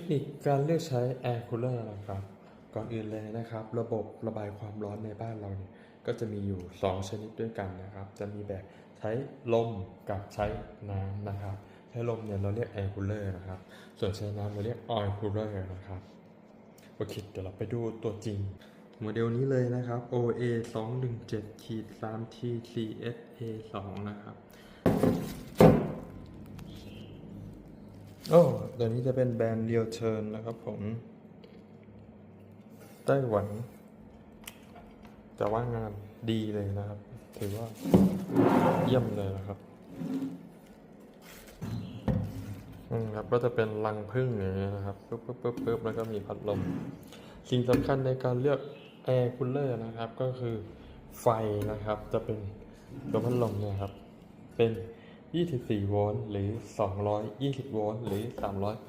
คนิคการเลือกใช้ Air Cooler นะครับ ก่อนอื่นเลยนะครับ ระบบระบายความร้อนในบ้านเราเนี่ยก็จะมีอยู่ 2 ชนิดด้วยกันนะครับ จะมีแบบใช้ลมกับใช้น้ำนะครับ ใช้ลมเนี่ยเราเรียก Air Cooler นะครับ ส่วนใช้น้ำเราเรียก Oil Cooler นะครับโอเคเดี๋ยวเราไปดูตัวจริงโมเดลนี้เลยนะครับ OA 2 1 7ขีด3 T CSA 2นะครับ โอ้ตัวนี้จะเป็นแบรนด์เรียวเชิญนะครับผม ไต้หวันแต่ว่างานดีเลยนะครับ ถือว่าเยี่ยมเลยนะครับอืมครับ ก็จะเป็นรังพึ่งอย่างเงี้ยนะครับปึ๊บปึ๊บปึ๊บปึ๊บแล้วก็มีพัดลม สิ่งสำคัญในการเลือกแอร์คูลเลอร์นะครับ ก็คือไฟนะครับ จะเป็นตัวพัดลมเนี่ยครับ เป็น 24 โวลต์ หรือ 220 โวลต์ หรือ 380 โวลต์